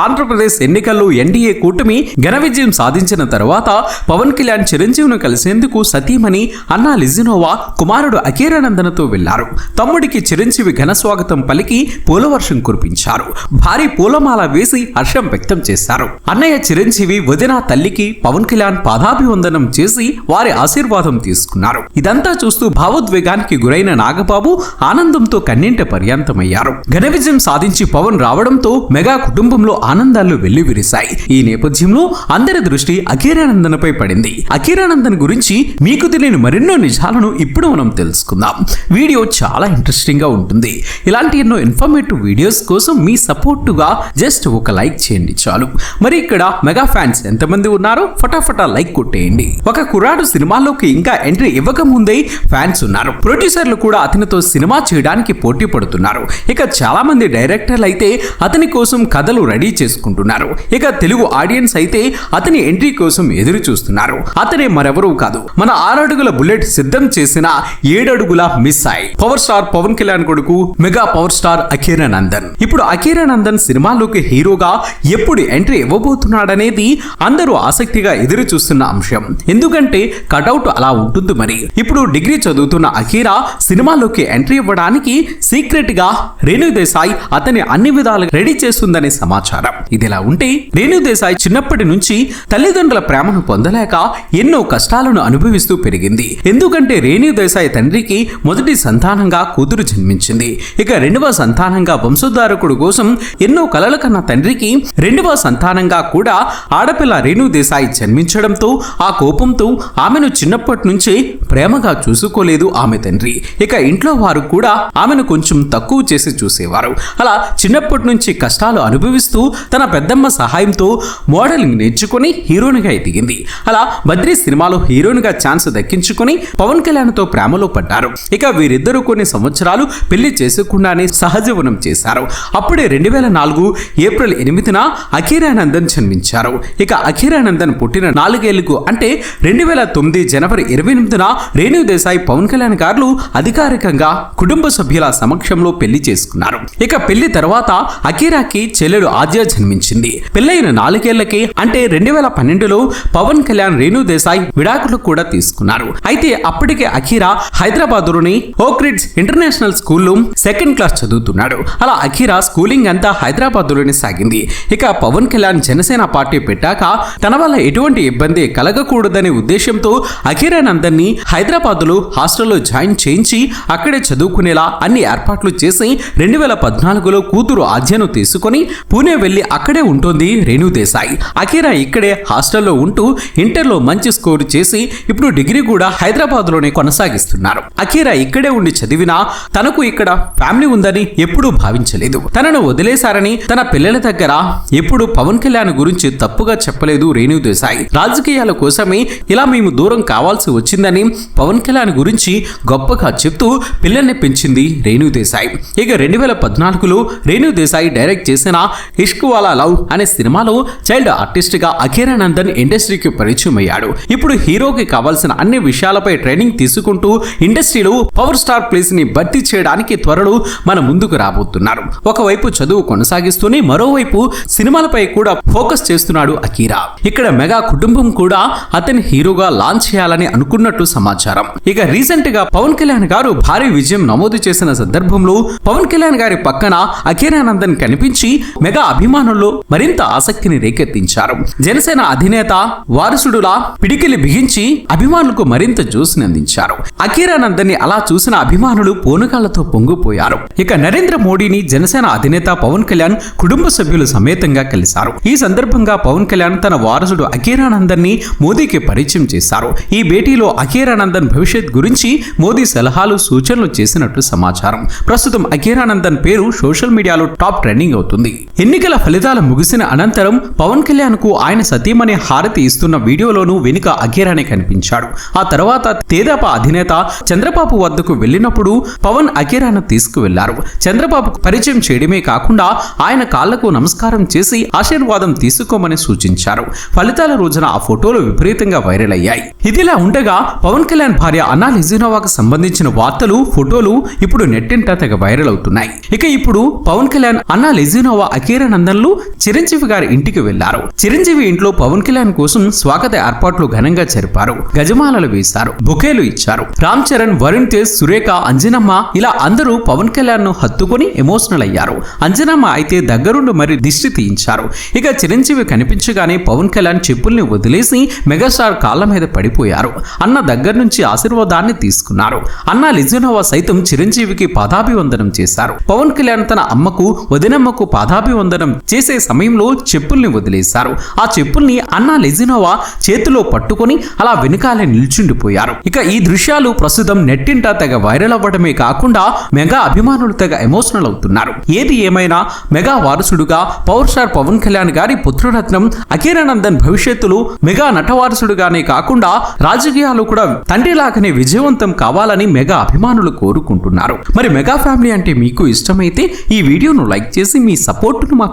ఆంధ్రప్రదేశ్ ఎన్నికల్లో ఎన్డీఏ కూటమి ఘన విజయం సాధించిన తర్వాత పవన్ కళ్యాణ్ చిరంజీవిని కలిసేందుకు సతీమణి అన్నా లిజినోవా కుమారుడు అఖీరానందనతో వెళ్ళారు. తమ్ముడికి చిరంజీవి ఘన స్వాగతం పలికి పూలవర్షం కురిపించారు. భారీ పూలమాల వేసి హర్షం వ్యక్తం చేశారు. అన్నయ్య చిరంజీవి వదిన తల్లికి పవన్ కళ్యాణ్ పాదాభివందనం చేసి వారి ఆశీర్వాదం తీసుకున్నారు. ఇదంతా చూస్తూ భావోద్వేగానికి గురైన నాగబాబు ఆనందంతో కన్నింట పర్యాంతమయ్యారు. ఘన విజయం సాధించి పవన్ రావడంతో మెగా కుటుంబంలో ఆనందాలు వెల్లివిరిశాయి. ఈ నేపథ్యంలో అందరి దృష్టి అఖీరానందన్పై పడింది. అఖీరానందన్ గురించి మీకు తెలియని మరెన్నో నిజాలను ఇప్పుడు మనం తెలుసుకుందాం. వీడియో చాలా ఇంట్రెస్టింగ్గా ఉంటుంది. ఇలాంటి ఎన్నో ఇన్ఫర్మేటివ్ వీడియోస్ కోసం మీ సపోర్టుగా జస్ట్ ఒక లైక్ చేయండి చాలు. మరి ఇక్కడ మెగా ఫ్యాన్స్ ఎంతమంది ఉన్నారో ఫటాఫటా లైక్ కొట్టేయండి. ఒక కుర్రాడు సినిమాలోకి ఇంకా ఎంట్రీ ఇవ్వకముందే ఫ్యాన్స్ ఉన్నారు. ప్రొడ్యూసర్లు కూడా అతనితో సినిమా చేయడానికి పోటీ పడుతున్నారు. ఇక చాలా మంది డైరెక్టర్లు అయితే అతని కోసం కథలు రెడీ చేసుకుంటున్నారు. ఇక తెలుగు ఆడియన్స్ అయితే అతని ఎంట్రీ కోసం ఎదురు చూస్తున్నారు. అతనే మరెవరూ కాదు. మన ఆరడుగుల బుల్లెట్ సిద్ధం చేసిన ఏడడుగుల మిస్ అయి పవర్ స్టార్ పవన్ కళ్యాణ్ కొడుకు మెగా పవర్ స్టార్ అఖీరానందన్ ఇప్పుడు అఖీరానందన్ సినిమాలోకి హీరోగా ఎప్పుడు ఎంట్రీ ఇవ్వబోతున్నాడనేది అందరూ ఆసక్తిగా ఎదురు చూస్తున్న అంశం. ఎందుకంటే కటౌట్ అలా ఉంటుంది మరి. ఇప్పుడు డిగ్రీ చదువుతున్న అఖీరా సినిమాలోకి ఎంట్రీ ఇవ్వడానికి సీక్రెట్గా రేణు దేశాయ్ అతని అన్ని విధాలుగా రెడీ చేస్తుందనే సమాచారం. ఇదిలా ఉంటే రేణుదేశాయ్ చిన్నప్పటి నుంచి తల్లిదండ్రుల ప్రేమను పొందలేక ఎన్నో కష్టాలను అనుభవిస్తూ పెరిగింది. ఎందుకంటే రేణుదేశాయ్ తండ్రికి మొదటి సంతానంగా కూతురు జన్మించింది. ఇక రెండవ సంతానంగా వంశోద్ధారకుడు కోసం ఎన్నో కలలు కన్న తండ్రికి రెండవ సంతానంగా కూడా ఆడపిల్ల రేణుదేశాయ్ జన్మించడంతో ఆ కోపంతో ఆమెను చిన్నప్పటి నుంచే ప్రేమగా చూసుకోలేదు ఆమె తండ్రి. ఇక ఇంట్లో వారు కూడా ఆమెను కొంచెం తక్కువ చేసి చూసేవారు. అలా చిన్నప్పటి నుంచి కష్టాలు అనుభవిస్తూ తన పెద్దమ్మ సహాయంతో మోడలింగ్ నేర్చుకుని హీరోయిన్గా ఎదిగింది. అలా బద్రీ సినిమాలో హీరోయిన్గా ఛాన్స్ దక్కించుకుని పవన్ కళ్యాణ్తో ప్రేమలో పడ్డారు. ఇక వీరిద్దరూ కొన్ని సంవత్సరాలు పెళ్ళి చేసుకుండానే సహజీవనం చేశారు. అప్పుడే రెండు వేల నాలుగు ఏప్రిల్ ఎనిమిదిన అఖీరానందన్ జన్మించారు. ఇక అఖీరానందన్ పుట్టిన నాలుగేళ్ళకు అంటే రెండు వేల తొమ్మిది జనవరి ఇరవై ఎనిమిదిన రేణు దేశాయ్ పవన్ కళ్యాణ్ గారు అధికారికంగా కుటుంబ సభ్యుల సమక్షంలో పెళ్ళి చేసుకున్నారు. ఇక పెళ్ళి తర్వాత అఖీరాకి చెల్లెలు ఆద్య జన్మించింది. పెళ్ళైన నాలుగేళ్ళకి అంటే రెండు వేల పన్నెండులో పవన్ కళ్యాణ్ రేణు దేశాయ్ విడాకులు కూడా తీసుకున్నారు. అయితే అప్పటికే అఖీరా హైదరాబాద్లోని ఓక్రిడ్స్ ఇంటర్నేషనల్ స్కూల్లో సెకండ్ క్లాస్ చదువుతున్నాడు. అలా అఖీరా స్కూలింగ్ అంతా హైదరాబాద్లోనే సాగింది. ఇక పవన్ కళ్యాణ్ జనసేన పార్టీ పెట్టాక తన వల్ల ఎటువంటి ఇబ్బంది కలగకూడదనే ఉద్దేశంతో అఖీరా నందన్ని హైదరాబాద్లో హాస్టల్లో జాయిన్ చేయించి అక్కడే చదువుకునేలా అన్ని ఏర్పాట్లు చేసి రెండు వేల పద్నాలుగులో కూతురు ఆద్యను తీసుకొని పూణే వెళ్ళి అక్కడే ఉంటుంది రేణు దేశాయ్. అఖీరా ఇక్కడే హాస్టల్లో ఉంటూ ఇంటర్లో మంచి స్కోర్ చేసి ఇప్పుడు డిగ్రీ కూడా హైదరాబాద్లోనే కొనసాగిస్తున్నారు. అఖీరా ఇక్కడే ఉండి చదివినా తనకు ఇక్కడ ఫ్యామిలీ ఉందని ఎప్పుడూ భావించలేదు. తనను వదిలేశారని తన పిల్లల దగ్గర ఎప్పుడు పవన్ కళ్యాణ్ గురించి తప్పుగా చెప్పలేదు రేణు దేశాయ్. రాజకీయాల కోసమే ఇలా మేము దూరం కావాల్సి వచ్చిందని పవన్ కళ్యాణ్ గురించి గొప్పగా చెప్తూ పిల్లల్ని పెంచింది రేణు దేశాయ్. ఇక రెండు వేల పద్నాలుగులో రేణు దేశాయ్ డైరెక్ట్ చేసిన ఇష్క్ వాలా లవ్ అనే సినిమాలో చైల్డ్ ఆర్టిస్ట్గా అఖీరానందన్ ఇండస్ట్రీకి పరిచయం అయ్యాడు ఇప్పుడు హీరోకి కావాల్సిన అన్ని విషయాలపై ట్రైనింగ్ తీసుకుంటూ ఇండస్ట్రీలో పవర్ స్టార్ ప్లేస్ని భర్తీ చేయడానికి త్వరలో మన ముందుకు రాబోతున్నారు. ఒకవైపు చదువు కొనసాగిస్తూనే మరోవైపు సినిమాలపై కూడా ఫోకస్ చేస్తున్నాడు అకీరా ఇక్కడ మెగా కుటుంబం కూడా అతని హీరోగా లాంచ్ చేయాలని అనుకున్నట్టు సమాచారం. ఇక రీసెంట్గా పవన్ కళ్యాణ్ గారు భారీ విజయం నమోదు చేసిన సందర్భంలో పవన్ కళ్యాణ్ గారి పక్కన అఖీరానందన్ కనిపించి మెగా అభిమానులు మరింత ఆసక్తిని రేకెత్తించారు. జనసేన అధినేత వారసుడులా పిడికిలి బిగించి అభిమానులకు మరింత జ్యూస్ని అందించారు. అఖీరానందన్ అలా చూసిన అభిమానులు పోనుగాళ్ళతో పొంగిపోయారు. ఇక నరేంద్ర మోడీని జనసేన అధినేత పవన్ కళ్యాణ్ కుటుంబ సభ్యులు సమేతంగా కలిశారు. ఈ సందర్భంగా పవన్ కళ్యాణ్ తన వారసుడు అఖీరానందన్ని మోదీకి పరిచయం చేశారు. ఈ భేటీలో అఖీరానందన్ భవిష్యత్ గురించి మోదీ సలహాలు సూచనలు చేసినట్లు సమాచారం. ప్రస్తుతం అఖీరానందన్ పేరు సోషల్ మీడియాలో టాప్ ట్రెండింగ్ అవుతుంది. ఎన్నికల ఫలితాలు ముగిసిన అనంతరం పవన్ కళ్యాణ్కు ఆయన సతీమణి హారతి ఇస్తున్న వీడియోలోనూ వెనుక అఖీరానే కనిపించాడు. ఆ తర్వాత తేదాప అధినేత చంద్రబాబు వద్దకు వెళ్ళినప్పుడు పవన్ అఖీరాను తీసుకువెళ్ళారు. చంద్రబాబు పరిచయం చేయడమే కాకుండా ఆయన కాళ్ళకు నమస్కారం చేసి ఆశీర్వాదం తీసుకోమని సూచించారు. ఫలితాల రోజున ఆ ఫోటోలు విపరీతంగా వైరల్ అయ్యాయి. ఇదిలా ఉండగా పవన్ కళ్యాణ్ భార్య అన్నా లిజినోవాకు సంబంధించిన వార్తలు ఫోటోలు ఇప్పుడు నెట్టింట తెగ వైరల్ అవుతున్నాయి. ఇక ఇప్పుడు పవన్ కళ్యాణ్ అన్నా లిజినోవా అకీరానందన్ అఖీరానందన్లు చిరంజీవి గారి ఇంటికి వెళ్ళారు. చిరంజీవి ఇంట్లో పవన్ కళ్యాణ్ కోసం స్వాగత ఏర్పాట్లు ఘనంగా జరిపారు. గజమాలలు వేశారు. బొకేలు ఇచ్చారు. రామ్ చరణ్ వరుణ్ తేజ్ సురేఖ అంజనమ్మ ఇలా అందరూ పవన్ కళ్యాణ్ను హత్తుకొని ఎమోషనల్ అయ్యారు. అంజనమ్మ అయితే దగ్గరుండి మరి దిష్టి తీయించారు. ఇక చిరంజీవి కనిపించగానే పవన్ కళ్యాణ్ చెప్పుల్ని వదిలేసి మెగాస్టార్ కాళ్ళ మీద పడిపోయారు. అన్న దగ్గర నుంచి ఆశీర్వాదాన్ని తీసుకున్నారు. అన్న లిజనోవా సైతం చిరంజీవికి పాదాభివందనం చేశారు. పవన్ కళ్యాణ్ తన అమ్మకు వదినమ్మకు పాదాభివందనం చేసే సమయంలో చెప్పుల్ని వదిలేశారు. ఆ చెప్పుల్ని అన్న లెజినోవా చేతిలో పట్టుకొని అలా వెనుకాలే నిల్చుండిపోయారు. ఇక ఈ దృశ్యాలు ప్రస్తుతం నెట్టింట తెగ వైరల్ అవ్వడమే కాకుండా మెగా అభిమానులు తెగ ఎమోషనల్ అవుతున్నారు. ఏది ఏమైనా మెగా వారసుడుగా పవర్ స్టార్ పవన్ కళ్యాణ్ గారి పుత్రరత్నం అఖీరానందన్ భవిష్యత్తులో మెగా నటవారసుడుగానే కాకుండా రాజకీయాలు కూడా తండ్రిలాగానే విజయవంతం కావాలని మెగా అభిమానులు కోరుకుంటున్నారు. మరి మెగా ఫ్యామిలీ అంటే మీకు ఇష్టమైతే ఈ వీడియోను లైక్ చేసి మీ సపోర్టును